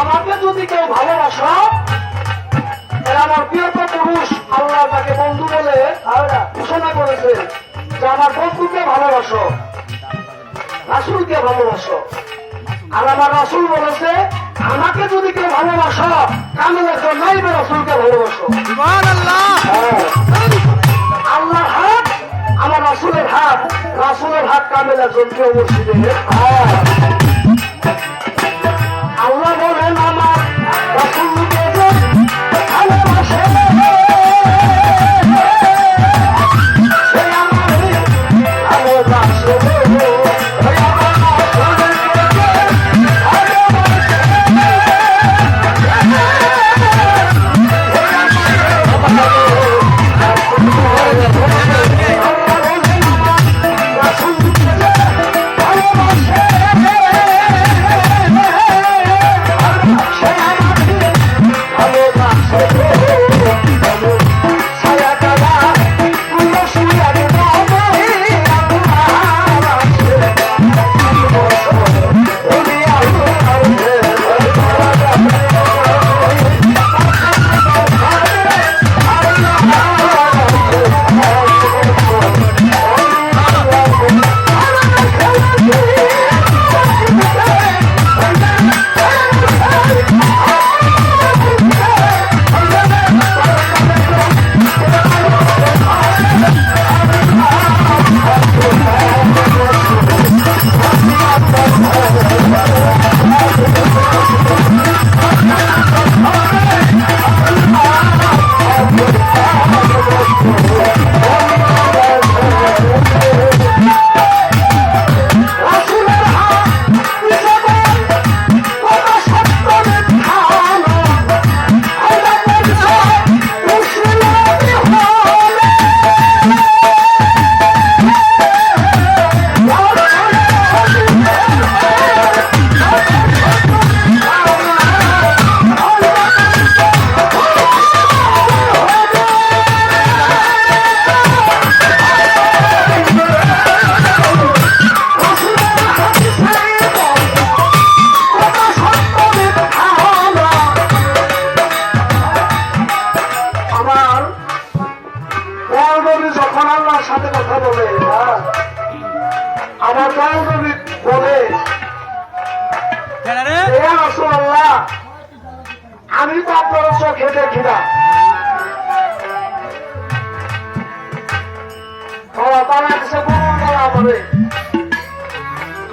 আমাকে যদি কেউ ভালোবাসো, এরা আমার প্রিয়ত পুরুষ। আল্লাহ তাকে বন্ধু বলে ঘোষণা করেছে যে, আমার বন্ধুকে ভালোবাসো, রাসুলকে ভালোবাসো। আর আমার রাসুল বলেছে, আমাকে যদি কেউ ভালোবাসো কামে লাগবে রাসুলকে ভালোবাসো। রাসুলের হাত রাসুলের হাত কামেলা জন্ত্র মসজিদে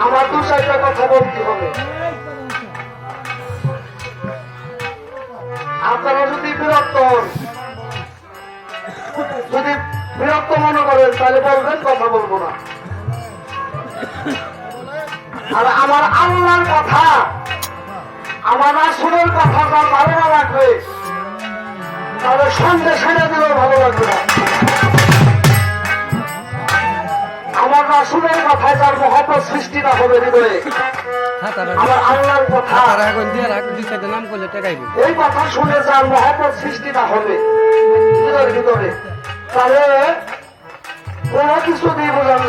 আমার দু চারটা কথা বলতে হবে আপনারা যদি বিরক্ত হন যদি বিরক্ত মনে করেন তাহলে বলবেন কথা বলব না আর আমার আল্লাহর কথা আমার রাসুলের কথা যার ভালো না লাগবে তাহলে সন্ধ্যে সেরে দিলেও ভালো লাগবে না। আমার রাসুলের কথায় যার মহব্বত সৃষ্টি না হবে হৃদয়ে আমার আল্লাহর কথা। নাম করলে এই কথা শুনে যার মহাপত সৃষ্টি না হবে হৃদয়ের ভিতরে। তাহলে কোনো কিছু দিয়ে বোঝানো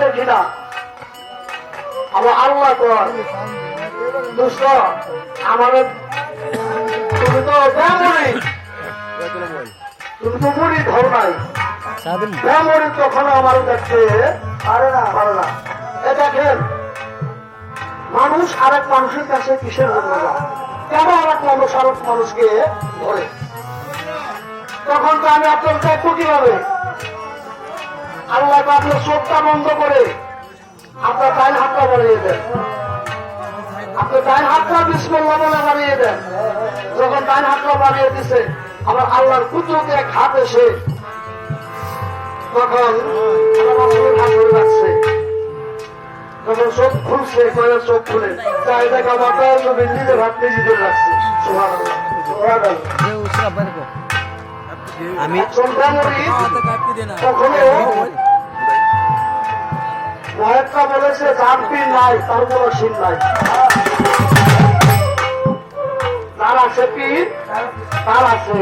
আপনার দেখি আমার আল্লাহ কয় দোস্ত আমার তুমি তো ব্যামরি। তুমি তো মুড়ি ধর নাই। ব্যামরি তখন আমার দেখছে পারে না পারে না। এ দেখেন মানুষ আরেক মানুষের কাছে কিসের জন্য? কেন আরেক মানুষ আরেক মানুষকে ধরে? তখন তো আমি আপনার দেখব কীভাবে? আল্লাহ আপনার চোখটা বন্ধ করে আপনার ডাইন হাতটা বাড়িয়ে দেন। আপনার ডাইন হাতটা বিসমল্লা বলে বাড়িয়ে দেন। যখন ডাইন হাতটা বাড়িয়ে দিছে, আমার আল্লাহর কুতুকে এক হাত এসে তখন তখন চোখ খুলছে কয়ে চোখ খুলে। চাই দেখা মাথা নবী নিজের হাত নিজে ধরে রাখছে। আমি বলেছে নাই তার কোনো শিল নাই তার আছে পীর তার আছে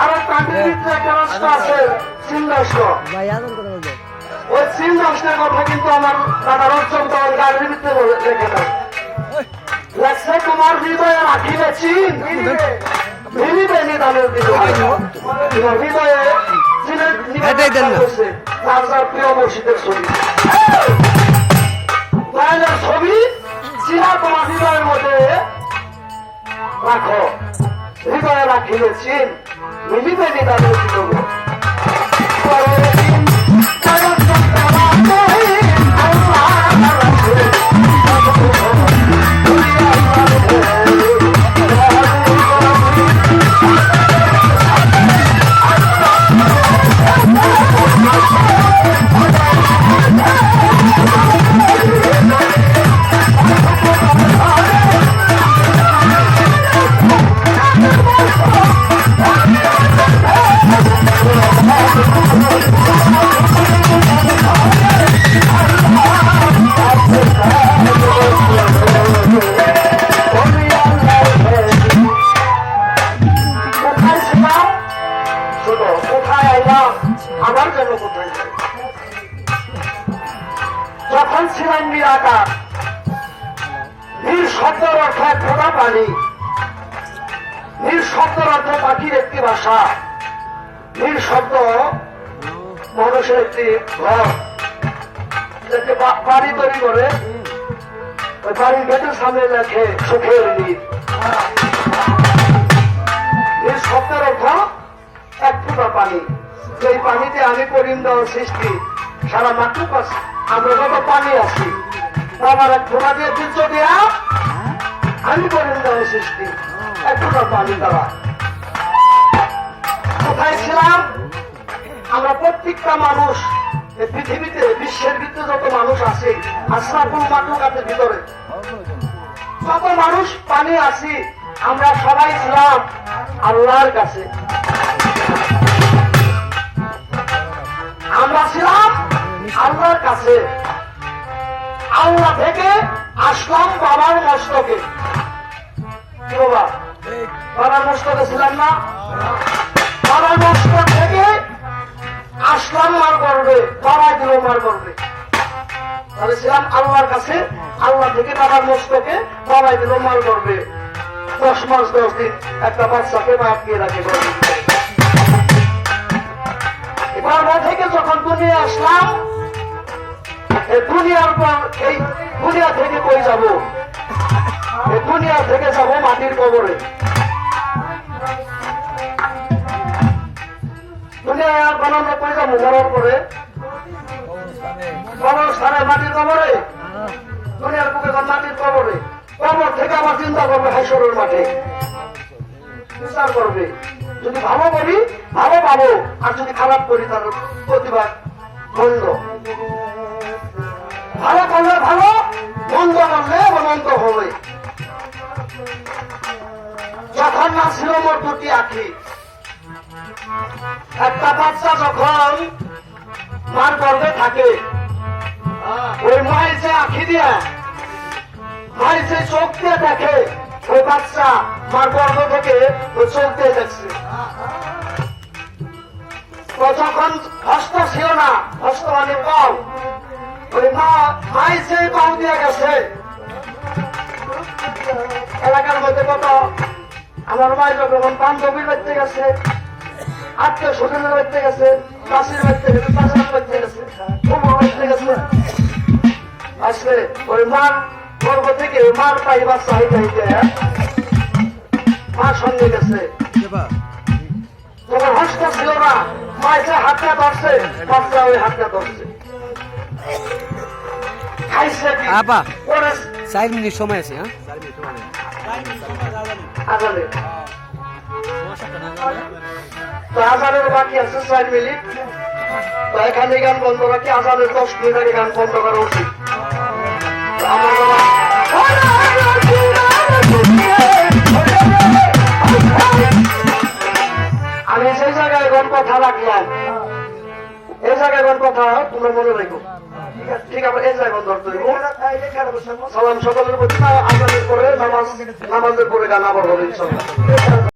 আর কান্ট্রির ভিতরে একটা রাষ্ট্র আছে চীন রাষ্ট্র। ওই চীন কথা কিন্তু আমার দাদা রঞ্জন তোমার গাড়ির ভিতরে লেখে না লেখছে তোমার হৃদয়ে রাখিলে চীন মিলিবে নিদানের দিন তোমার হৃদয়ে চীনের নিদান এটাই দেন না। করছে। যার যার প্রিয় মসজিদের ছবি। দয়ালের ছবি চীনা তোমার হৃদয়ের মধ্যে রাখো। হৃদয়ে রাখিলে চীন মিলিবে নিদানের দিন পরদিন বাড়ির গেটের সামনে লেখে সুখের নীল। এই শব্দের অর্থ এক ফোঁটা পানি। যেই পানিতে আমি করিম দেওয়ার সৃষ্টি। সারা মাতৃক আমরা যত পানি আছি আমার এক ফোঁটা দিয়ে বীর্য দেয়া আমি করিম দেওয়ার সৃষ্টি। এক ফোঁটা পানি দেওয়া কোথায় ছিলাম? আমরা প্রত্যেকটা মানুষ এই পৃথিবীতে বিশ্বের ভিতরে যত মানুষ আছে, আশরাফুল মাটুকাতের ভিতরে। যত মানুষ পানি আছি, আমরা সবাই ছিলাম আল্লাহর কাছে। আমরা ছিলাম আল্লাহর কাছে। আল্লাহ থেকে আসলাম বাবার মস্তকে। বাবা? বাবার মস্তকে ছিলাম না? বাবার মস্তক আসলাম মার করবে বাবা দিল মার করবে তাহলে ছিলাম আল্লাহর কাছে, আল্লাহ থেকে বাবার মস্তকে বাবাই দিল মার করবে দশ মাস, দশ দিন একটা বাচ্চাকে মাপ আটকিয়ে রাখে। গর্ভ থেকে যখন দুনিয়া আসলাম দুনিয়ার পর এই দুনিয়া থেকে কই যাব? দুনিয়া থেকে যাব মাটির কবরে। দুনিয়া কই যাব মরার পরে কবর স্থানে মাটির কবরে? দুনিয়ার বুকে চিন্তা করবে করবে। যদি ভালো করি ভালো পাবো। আর যদি খারাপ করি, তার প্রতিবাদ মন্দ ভালো করলে ভালো, মন্দ করলে অনন্ত হবে। যখন না ছিল মোর দুটি আখি একটা বাচ্চা যখন মার গর্ভে থাকে, ওই মায়ের যে আখি দিয়া, মায়ের যে চোখ দিয়ে দেখে, ওই বাচ্চা মার গর্ভ থেকে ওই চোখ দিয়ে দেখছে যখন হস্ত ছিল না হস্ত মানে পাও ওই মা, মায়ের যে পাও দিয়ে গেছে, এলাকার মধ্যে কত আমার মায়ের যখন বান্ধবীর বাড়িতে গেছে আত্মীয় স্বজনের বাড়িতে গেছে চাষির বাড়িতে গেছে চাষার বাড়িতে গেছে বউর বাড়িতে গেছে। আসলে ওই মার গর্ভ থেকে মার পাই বাচ্চা হইতে হইতে মার সঙ্গে গেছে। তোমার হস্ত ছিল না মা এসে হাতটা ধরছে বাচ্চা ওই হাতটা ধরছে? আপা। চার মিনিট সময় আছে হ্যাঁ? আজানের বাকি আছে চার মিনিট। তো এখানে গান বন্ধ রাখি, আজানের দশ মিনিট আগে গান বন্ধ করা উচিত। আমি সেই জায়গায় গণ কথা রাখলাম এই জায়গায় গণ কথা তোমরা মনে রেখো। ঠিক আছে এই জায়গা ধরতে দেবো সালাম সকলের প্রতি, আজানের পরে নামাজ, নামাজের পরে গান আবার হবে